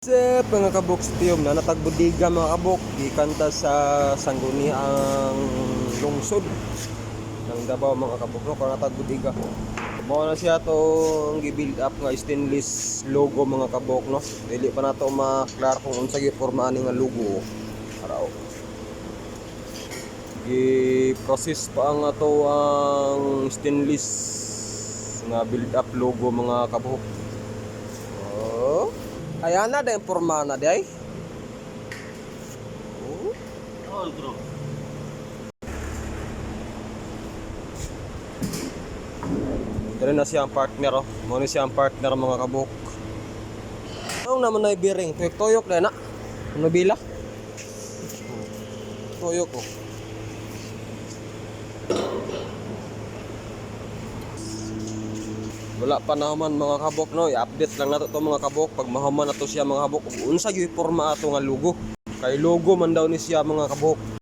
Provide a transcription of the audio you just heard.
Sep, mga kabok stiyom na natagbudiga mga kabok gikanta sa sangguniang lungsod ng Davao mga kabok no kung natagbudiga. Mao na siya to gi-build up nga stainless logo mga kabok no? Dili pa nato maklar kung unsa gi porma ani nga logo. Araw. Gi-process pa ang ato ang stainless nga build up logo mga kabok Ayan na, dahil porma na, day. All. Dali na siya ang partner, oh. Muna siya ang partner, mga kabuk. Ang naman na ibiring, tuyok-tuyok na na. Ano bila? Tuyok, oh. Wala pa na man mga kabok no, i-update lang nato to mga kabok pag mahuman na to siya mga kabok. Unsa gyud porma ato nga logo? Kay logo man daw ni siya mga kabok.